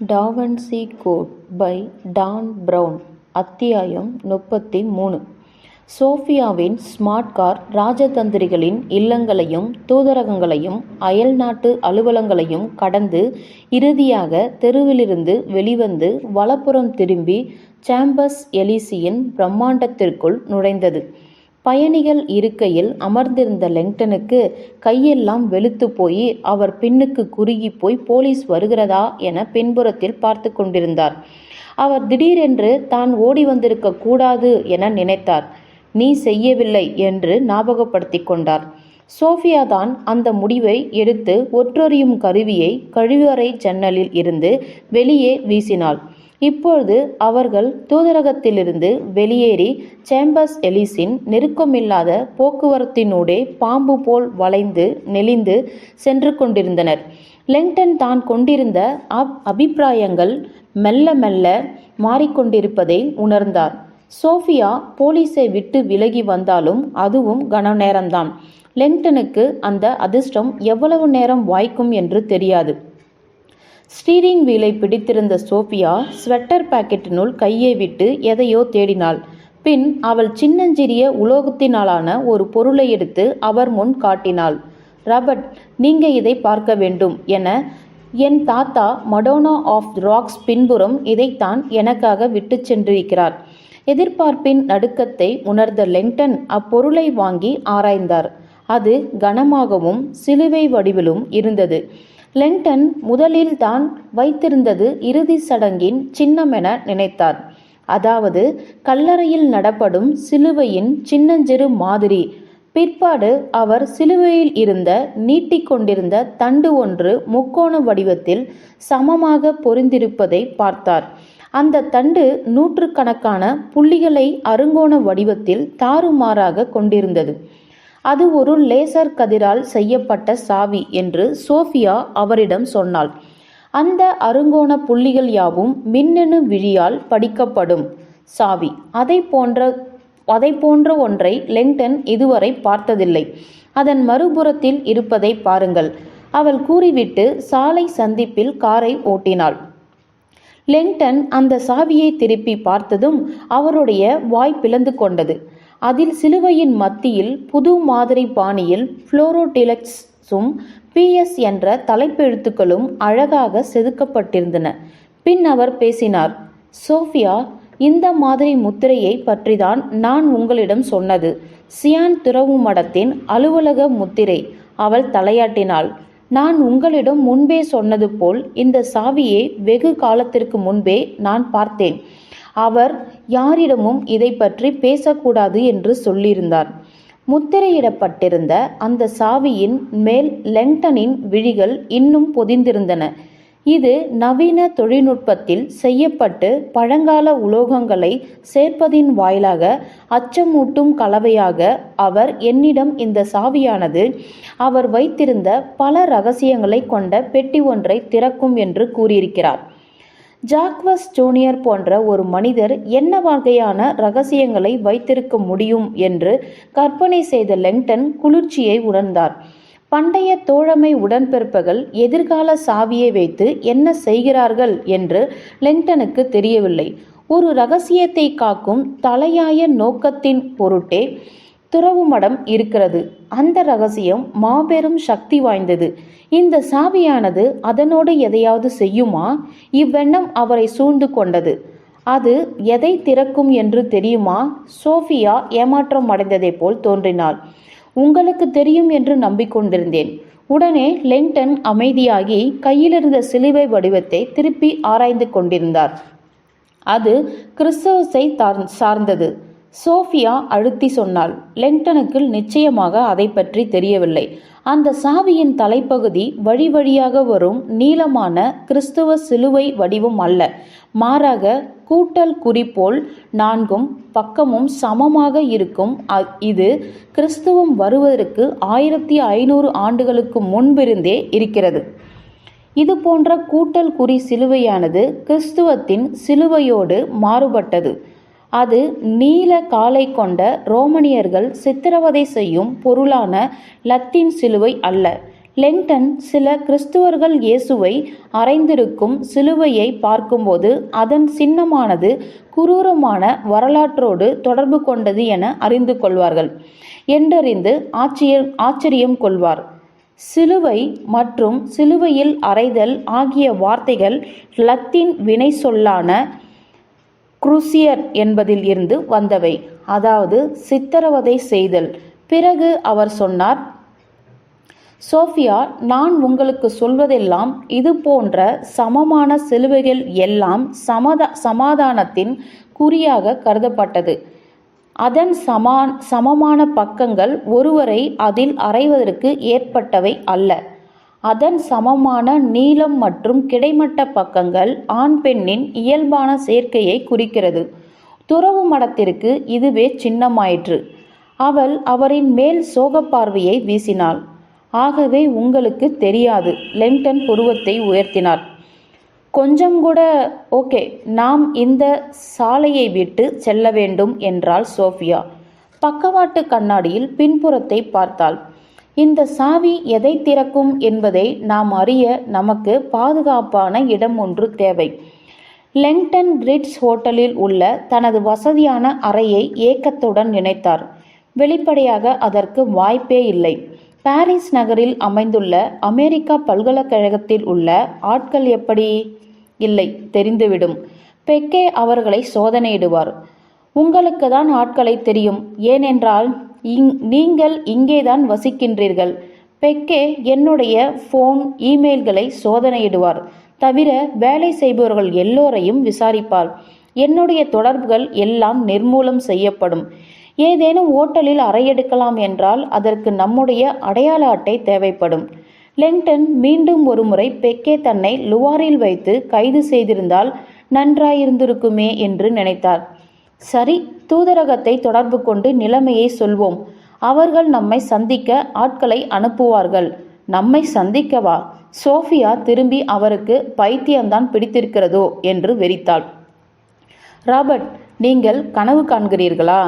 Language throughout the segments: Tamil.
Da Vinci Code by Dan Brown அத்தியாயம் முப்பத்தி மூணு சோஃபியாவின் ஸ்மார்ட் கார் ராஜதந்திரிகளின் இல்லங்களையும் தூதரகங்களையும் அயல்நாட்டு அலுவலங்களையும் கடந்து இறுதியாக தெருவிலிருந்து வெளிவந்து வலப்புறம் திரும்பி சாம்பஸ் எலிசியின் பிரம்மாண்டத்திற்குள் நுழைந்தது. பயணிகள் இருக்கையில் அமர்ந்திருந்த லெங்டனுக்கு கையெல்லாம் வெளுத்துப் போய் அவர் பின்னுக்கு குறுகிப் போய் போலீஸ் வருகிறதா என பின்புறத்தில் பார்த்துக் கொண்டிருந்தார். அவர் திடீரென்று தான் ஓடி வந்திருக்க கூடாது என நினைத்தார். நீ செய்யவில்லை என்று ஞாபகப்படுத்தி கொண்டார். சோஃபியா தான் அந்த முடிவை எடுத்து ஒற்றொறியும் கருவியை கழிவறை ஜன்னலில் இருந்து வெளியே வீசினாள். இப்பொழுது அவர்கள் தூதரகத்திலிருந்து வெளியேறி சேம்பர்ஸ் எலிஸின் நெருக்கமில்லாத போக்குவரத்தினூடே பாம்பு போல் வளைந்து நெளிந்து சென்று கொண்டிருந்தனர். லெங்டன் தான் கொண்டிருந்த அப் அபிப்பிராயங்கள் மெல்ல மெல்ல மாறிக்கொண்டிருப்பதை உணர்ந்தார். சோஃபியா போலீஸை விட்டு விலகி வந்தாலும் அதுவும் கனநேரம்தான். லெங்டனுக்கு அந்த அதிர்ஷ்டம் எவ்வளவு நேரம் வாய்க்கும் என்று தெரியாது. ஸ்டீரிங் வீலை பிடித்திருந்த சோஃபியா ஸ்வெட்டர் பாக்கெட்டினுள் கையை விட்டு எதையோ தேடினாள். பின் அவள் சின்னஞ்சிறிய உலோகத்தினாலான ஒரு பொருளை எடுத்து அவர் முன் காட்டினாள். ரபர்ட் நீங்க இதை பார்க்க வேண்டும் என என் தாத்தா மடோனா ஆஃப் ராக்ஸ் பின்புறம் இதைத்தான் எனக்காக விட்டுச் சென்றிருக்கிறார். எதிர்பார்ப்பின் நடுக்கத்தை உணர்ந்த லெங்டன் அப்பொருளை வாங்கி ஆராய்ந்தார். அது கனமாகவும் சிலுவை வடிவிலும் இருந்தது. லெங்டன் முதலில் தான் வைத்திருந்தது இறுதி சடங்கின் சின்னமென நினைத்தார். அதாவது கல்லறையில் நடப்படும் சிலுவையின் சின்னஞ்சிறு மாதிரி. பிற்பாடு அவர் சிலுவையில் இருந்த நீட்டிக் கொண்டிருந்த தண்டு ஒன்று முக்கோண வடிவத்தில் சமமாக பொருந்திருப்பதைப் பார்த்தார். அந்த தண்டு நூற்றுக்கணக்கான புள்ளிகளை அருங்கோண வடிவத்தில் தாறுமாறாக கொண்டிருந்தது. அது ஒரு லேசர் கதிரால் செய்யப்பட்ட சாவி என்று சோஃபியா அவரிடம் சொன்னாள். அந்த அருங்கோண புள்ளிகள் யாவும் மின்னணு விழியால் படிக்கப்படும் சாவி. அதைப் போன்ற ஒன்றை லெங்டன் இதுவரை பார்த்ததில்லை. அதன் மறுபுறத்தில் இருப்பதைப் பாருங்கள். அவள் கூறிவிட்டு சாலை சந்திப்பில் காரை ஓட்டினாள். லெங்டன் அந்த சாவியை திருப்பி பார்த்ததும் அவருடைய வாய் பிளந்து கொண்டது. அதில் சிலுவையின் மத்தியில் புது மாதிரி பாணியில் புளோரோடிலக்ஸும் பிஎஸ் என்ற தலைப்பெழுத்துக்களும் அழகாக செதுக்கப்பட்டிருந்தன. பின் அவர் பேசினார். சோஃபியா இந்த மாதிரி முத்திரையை பற்றிதான் நான் உங்களிடம் சொன்னது. சியான் துறவு மடத்தின் அலுவலக முத்திரை. அவள் தலையாட்டினாள். நான் உங்களிடம் முன்பே சொன்னது போல் இந்த சாவியை வெகு காலத்திற்கு முன்பே நான் பார்த்தேன். அவர் யாரிடமும் இதை பற்றி பேசக்கூடாது என்று சொல்லியிருந்தார். முத்திரையிடப்பட்டிருந்த அந்த சாவியின் மேல் லெங்டனின் விழிகள் இன்னும் பொதிந்திருந்தன. இது நவீன தொழில்நுட்பத்தில் செய்யப்பட்டு பழங்கால உலோகங்களை சேர்ப்பதின் வாயிலாக அச்சமூட்டும் கலவையாக அவர் என்னிடம் இந்த சாவியானது அவர் வைத்திருந்த பல ரகசியங்களைக் கொண்ட பெட்டி ஒன்றை திறக்கும் என்று கூறியிருக்கிறார். ஜாக்வஸ் ஜூனியர் போன்ற ஒரு மனிதர் என்ன வகையான ரகசியங்களை வைத்திருக்க முடியும் என்று கற்பனை செய்த லெங்டன் குளிர்ச்சியை உணர்ந்தார். பண்டைய தோழமை உடன்பிறப்புகள் எதிர்கால சாவியை வைத்து என்ன செய்கிறார்கள் என்று லெங்டனுக்கு தெரியவில்லை. ஒரு ரகசியத்தை காக்கும் தலையாய நோக்கத்தின் பொருட்டே துறவு மடம் இருக்கிறது. அந்த ரகசியம் மாபெரும் சக்தி வாய்ந்தது. இந்த சாவியானது அதனோடு எதையாவது செய்யுமா? இவ்வெண்ணம் அவரை சூழ்ந்து கொண்டது. அது எதை திறக்கும் என்று தெரியுமா? சோஃபியா ஏமாற்றம் அடைந்ததைப் போல் தோன்றினாள். உங்களுக்கு தெரியும் என்று நம்பிக்கொண்டிருந்தேன். உடனே லெங்டன் அமைதியாகி கையிலிருந்த சிலுவை வடிவத்தை திருப்பி ஆராய்ந்து கொண்டிருந்தார். அது கிறிஸ்துவத்தைச் சார்ந்தது. சோஃபியா அழுத்தி சொன்னாள். லெங்டனுக்கு நிச்சயமாக அதைப்பற்றித் தெரியவில்லை. அந்த சாவியின் தலைப்பகுதி வழி வழியாக வரும் நீளமான கிறிஸ்துவ சிலுவை வடிவம் அல்ல. மாறாக கூட்டல் குறி போல் நான்கும் பக்கமும் சமமாக இருக்கும் இது கிறிஸ்துவம் வருவதற்கு ஆயிரத்தி ஐநூறு ஆண்டுகளுக்கு முன்பிருந்தே இருக்கிறது. இது போன்ற கூட்டல் குறி சிலுவையானது கிறிஸ்துவத்தின் சிலுவையோடு மாறுபட்டது. அது நீல காலை கொண்ட ரோமனியர்கள் சித்திரவதை செய்யும் பொருளான லத்தீன் சிலுவை அல்ல. லெங்டன் சில கிறிஸ்துவர்கள் இயேசுவை அறைந்திருக்கும் சிலுவையை பார்க்கும்போது அதன் சின்னமானது குரூரமான வரலாற்றோடு தொடர்பு கொண்டது என அறிந்து கொள்வார்கள் என்றறிந்து ஆச்சரிய ஆச்சரியம் கொள்வார் சிலுவை மற்றும் சிலுவையில் அறைதல் ஆகிய வார்த்தைகள் லத்தீன் வினை சொல்லான குருசியர் என்பதில் இருந்து வந்தவை. அதாவது சித்திரவதை செய்தல். பிறகு அவர் சொன்னார் சோஃபியா நான் உங்களுக்கு சொல்வதெல்லாம் இது போன்ற சமமான சிலுவைகள் எல்லாம் சமதா சமாதானத்தின் குறியாக கருதப்பட்டது. அதன் சமா சமமான பக்கங்கள் ஒருவரை அதில் அறைவதற்கு ஏற்பட்டவை அல்ல. அதன் சமமான நீளம் மற்றும் கிடைமட்ட பக்கங்கள் ஆண் பெண்ணின் இயல்பான சேர்க்கையை குறிக்கிறது. துறவு மடத்திற்கு இதுவே சின்னமாயிற்று. அவள் அவரின் மேல் சோகப்பார்வையை வீசினாள். ஆகவே உங்களுக்கு தெரியாது. லெங்டன் புருவத்தை உயர்த்தினார். கொஞ்சம் கூட ஓகே நாம் இந்த சாலையை விட்டு செல்ல வேண்டும் என்றாள் சோஃபியா. பக்கவாட்டு கண்ணாடியில் பின்புறத்தை பார்த்தாள். இந்த சாவி எதை திறக்கும் என்பதை நாம் அறிய நமக்கு பாதுகாப்பான இடம் ஒன்று தேவை. லெங்டன் ரிட்ஸ் ஹோட்டலில் உள்ள தனது வசதியான அறையை ஏக்கத்துடன் நினைத்தார் வெளிப்படையாக அதற்கு வாய்ப்பே இல்லை. பாரிஸ் நகரில் அமைந்துள்ள அமெரிக்கா பல்கலைக்கழகத்தில் உள்ள ஆட்கள் எப்படி? இல்லை தெரிந்துவிடும். பெக்கே அவர்களை சோதனையிடுவார். உங்களுக்கு தான் ஆட்களை தெரியும். ஏனென்றால் நீங்கள் இங்கேதான் வசிக்கின்றீர்கள். பெக்கே என்னுடைய ஃபோன் இமெயில்களை சோதனையிடுவார். தவிர வேலை செய்பவர்கள் எல்லோரையும் விசாரிப்பார். என்னுடைய தொடர்புகள் எல்லாம் நிர்மூலம் செய்யப்படும். ஏதேனும் ஓட்டலில் அறையெடுக்கலாம் என்றால் அதற்கு நம்முடைய அடையாள அட்டை தேவைப்படும். லெங்டன் மீண்டும் ஒருமுறை பெக்கே தன்னை லுவாரில் வைத்து கைது செய்திருந்தால் நன்றாயிருந்திருக்குமே என்று நினைத்தார். சரி தூதரகத்தை தொடர்பு கொண்டு நிலைமையை சொல்வோம். அவர்கள் நம்மை சந்திக்க ஆட்களை அனுப்புவார்கள். நம்மை சந்திக்கவா? சோஃபியா திரும்பி அவருக்கு பைத்தியம்தான் பிடித்திருக்கிறதோ? என்று வெறித்தாள். ராபர்ட் நீங்கள் கனவு காண்கிறீர்களா?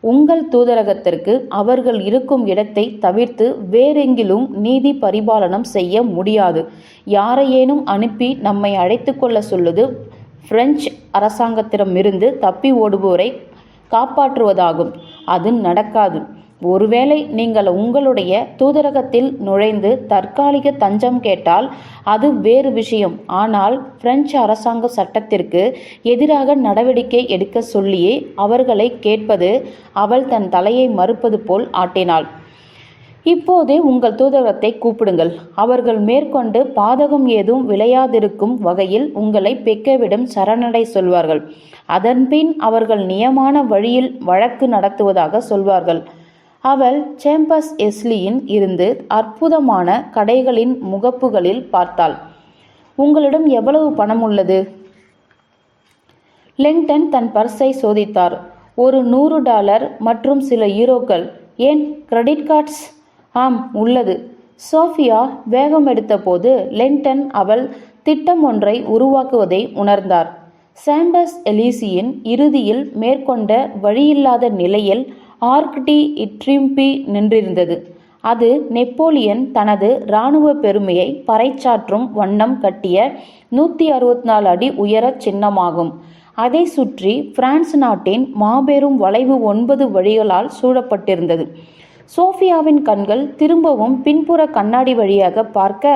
உங்கள் தூதரகத்திற்கு அவர்கள் இருக்கும் இடத்தை தவிர்த்து வேறெங்கிலும் நீதி பரிபாலனம் செய்ய முடியாது. யாரையேனும் அனுப்பி நம்மை அழைத்து கொள்ள சொல்லுது பிரெஞ்சு அரசாங்கத்திடமிருந்து தப்பி ஓடுவோரை காப்பாற்றுவதாகும். அது நடக்காது. ஒருவேளை நீங்கள் உங்களுடைய தூதரகத்தில் நுழைந்து தற்காலிக தஞ்சம் கேட்டால் அது வேறு விஷயம். ஆனால் பிரெஞ்சு அரசாங்க சட்டத்திற்கு எதிராக நடவடிக்கை எடுக்க சொல்லியே அவர்களை கேட்பது அவள் தன் தலையை மறுப்பது போல் ஆட்டினாள். இப்போதே உங்கள் தூதரத்தை கூப்பிடுங்கள். அவர்கள் மேற்கொண்டு பாதகம் ஏதும் விளையாதிருக்கும் வகையில் உங்களை பெக்கவிடம் சரணடை சொல்வார்கள். அதன்பின் அவர்கள் நியமான வழியில் வழக்கு நடத்துவதாக சொல்வார்கள். அவள் சேம்பஸ் எஸ்லியின் இருந்து அற்புதமான கடைகளின் முகப்புகளில் பார்த்தாள். உங்களிடம் எவ்வளவு பணம் உள்ளது? லெங்டன் தன் பர்ஸை சோதித்தார். ஒரு நூறு டாலர் மற்றும் சில யூரோக்கள். ஏன் கிரெடிட் கார்ட்ஸ்? ஆம் உள்ளது. சோஃபியா வேகம் எடுத்தபோது லெங்டன் அவள் திட்டம் ஒன்றை உருவாக்குவதை உணர்ந்தார். சாம்பஸ் எலிசியின் இறுதியில் மேற்கொண்ட வழியில்லாத நிலையில் ஆர்க்டி இட்ரிம்பி நின்றிருந்தது. அது நெப்போலியன் தனது இராணுவ பெருமையை பறைச்சாற்றும் வண்ணம் கட்டிய நூற்றி அறுபத்தி நாலு அடி உயர சின்னமாகும். அதை சுற்றி பிரான்ஸ் நாட்டின் மாபெரும் வளைவு ஒன்பது வழிகளால் சூழப்பட்டிருந்தது. சோஃபியாவின் கண்கள் திரும்பவும் பின்புற கண்ணாடி வழியாக பார்க்க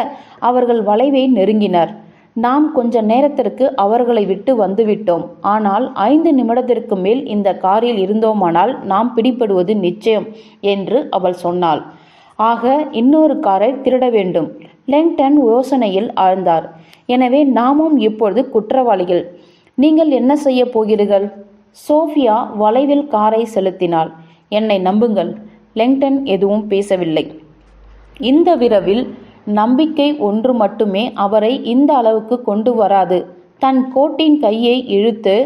அவர்கள் வளைவை நெருங்கினர். நாம் கொஞ்ச நேரத்திற்கு அவர்களை விட்டு வந்துவிட்டோம். ஆனால் ஐந்து நிமிடத்திற்கு மேல் இந்த காரில் இருந்தோமானால் நாம் பிடிபடுவது நிச்சயம் என்று அவள் சொன்னாள். ஆக இன்னொரு காரை திருட வேண்டும். லெங்டன் யோசனையில் ஆழ்ந்தார். எனவே நாமும் இப்பொழுது குற்றவாளிகள். நீங்கள் என்ன செய்ய போகிறீர்கள்? சோஃபியா வளைவில் காரை செலுத்தினாள். என்னை நம்புங்கள். லெங்டன் எதுவும் பேசவில்லை. இந்த விரவில் நம்பிக்கை ஒன்று மட்டுமே அவரை இந்த அளவுக்கு கொண்டு வராது. தன் கோட்டின் கையை இழுத்து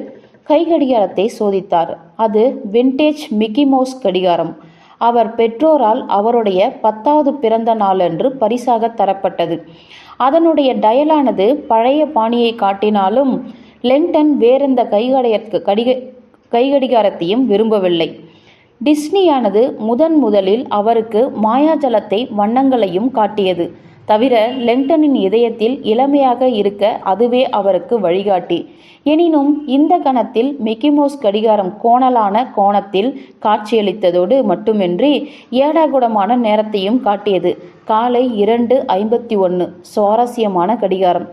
கை கடிகாரத்தை சோதித்தார். அது விண்டேஜ் மிக்கி மவுஸ் கடிகாரம். அவர் பெற்றோரால் அவருடைய பத்தாவது பிறந்த நாளன்று பரிசாக தரப்பட்டது. அதனுடைய டயலானது பழைய பாணியை காட்டினாலும் லெங்டன் வேறெந்த கைகடைய கடிக கைகடிகாரத்தையும் விரும்பவில்லை. டிஸ்னியானது முதன் முதலில் அவருக்கு மாயாஜலத்தை வண்ணங்களையும் காட்டியது. தவிர லெங்டனின் இதயத்தில் இளமையாக இருக்க அதுவே அவருக்கு வழிகாட்டி. எனினும் இந்த கணத்தில் மிக்கிமோஸ் கடிகாரம் கோணலான கோணத்தில் காட்சியளித்ததோடு மட்டுமின்றி ஏடாகுடமான நேரத்தையும் காட்டியது. காலை இரண்டு ஐம்பத்தி ஒன்று சுவாரஸ்யமான கடிகாரம்.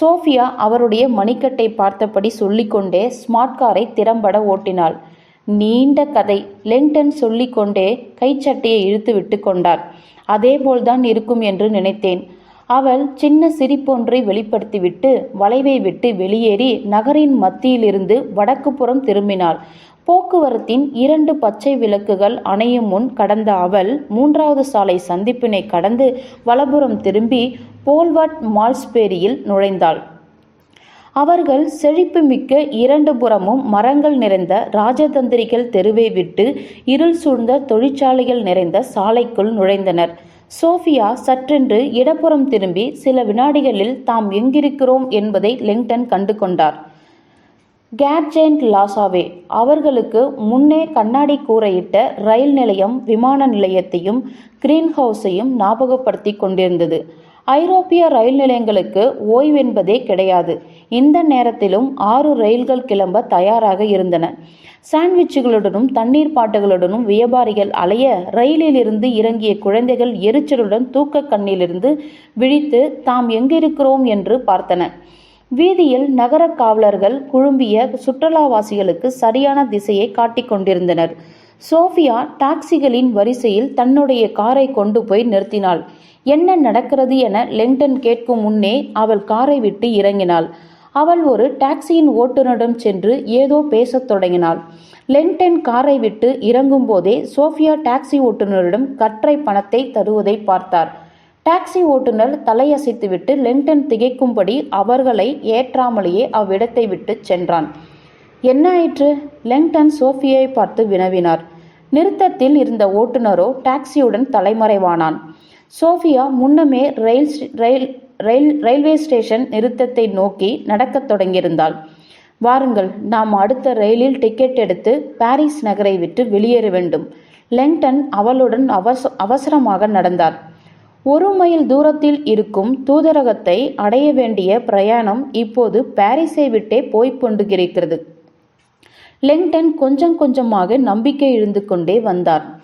சோஃபியா அவருடைய மணிக்கட்டை பார்த்தபடி சொல்லிக்கொண்டே ஸ்மார்ட் காரை திறம்பட ஓட்டினாள். நீண்ட கதை. லெங்டன் சொல்லிக்கொண்டே கைச்சட்டையை இழுத்து விட்டு கொண்டார். அதேபோல்தான் இருக்கும் என்று நினைத்தேன். அவள் சின்ன சிரிப்பொன்றை வெளிப்படுத்திவிட்டு வளைவை விட்டு வெளியேறி நகரின் மத்தியிலிருந்து வடக்கு புறம் திரும்பினாள். போக்குவரத்தின் இரண்டு பச்சை விளக்குகள் அணையும் முன் கடந்த அவள் மூன்றாவது சாலை சந்திப்பினை கடந்து வலப்புறம் திரும்பி போல்வர்ட் மால்ஸ்பேரியில் நுழைந்தாள். அவர்கள் செழிப்பு மிக்க இரண்டு புறமும் மரங்கள் நிறைந்த ராஜதந்திரிகள் தெருவை விட்டு இருள் சூழ்ந்த தொழிற்சாலைகள் நிறைந்த சாலைக்குள் நுழைந்தனர். சோஃபியா சற்றென்று இடப்புறம் திரும்பி சில வினாடிகளில் தாம் எங்கிருக்கிறோம் என்பதை லிங்டன் கண்டு கொண்டார் கேட்ஜென்ட் லாசாவே அவர்களுக்கு முன்னே கண்ணாடி கூரையிட்ட ரயில் நிலையம் விமான நிலையத்தையும் கிரீன் ஹவுஸையும் ஞாபகப்படுத்தி கொண்டிருந்தது. ஐரோப்பிய ரயில் நிலையங்களுக்கு ஓய்வென்பதே கிடையாது. இந்த நேரத்திலும் ஆறு ரயில்கள் கிளம்ப தயாராக இருந்தன. சாண்ட்விச்சுகளுடனும் தண்ணீர் பாட்டுகளுடனும் வியாபாரிகள் அலைய ரயிலிலிருந்து இறங்கிய குழந்தைகள் எரிச்சலுடன் தூக்க கண்ணிலிருந்து விழித்து தாம் எங்கிருக்கிறோம்? என்று பார்த்தன. வீதியில் நகர காவலர்கள் குழும்பிய சுற்றுலாவாசிகளுக்கு சரியான திசையை காட்டிக் கொண்டிருந்தனர். சோஃபியா டாக்ஸிகளின் வரிசையில் தன்னுடைய காரை கொண்டு போய் நிறுத்தினாள். என்ன நடக்கிறது என லெங்டன் கேட்கும் முன்னே அவள் காரை விட்டு இறங்கினாள். அவள் ஒரு டாக்ஸியின் ஓட்டுநரிடம் சென்று ஏதோ பேசத் தொடங்கினாள். லெங்டன் காரை விட்டு இறங்கும் போதே சோஃபியா டாக்ஸி ஓட்டுநரிடம் கற்றை பணத்தை தருவதை பார்த்தார். டாக்ஸி ஓட்டுநர் தலையசைத்துவிட்டு லெங்டன் திகைக்கும்படி அவர்களை ஏற்றாமலேயே அவ்விடத்தை விட்டு சென்றான். என்ன ஆயிற்று? லெங்டன் சோஃபியை பார்த்து வினவினார். நிறுத்தத்தில் இருந்த ஓட்டுநரோ டாக்ஸியுடன் தலைமறைவானான். சோஃபியா முன்னமே ரயில் ரயில் ரயில் ரயில்வே ஸ்டேஷன் நிறுத்தத்தை நோக்கி நடக்கத் தொடங்கியிருந்தாள். வாருங்கள் நாம் அடுத்த ரயிலில் டிக்கெட் எடுத்து பாரிஸ் நகரை விட்டு வெளியேற வேண்டும். லெங்டன் அவளுடன் அவச அவசரமாக நடந்தார். ஒரு மைல் தூரத்தில் இருக்கும் தூதரகத்தை அடைய வேண்டிய பிரயாணம் இப்போது பாரிஸை விட்டே போய்க் கொண்டு லெங்டன் கொஞ்சம் கொஞ்சமாக நம்பிக்கை இழந்து கொண்டே வந்தார்.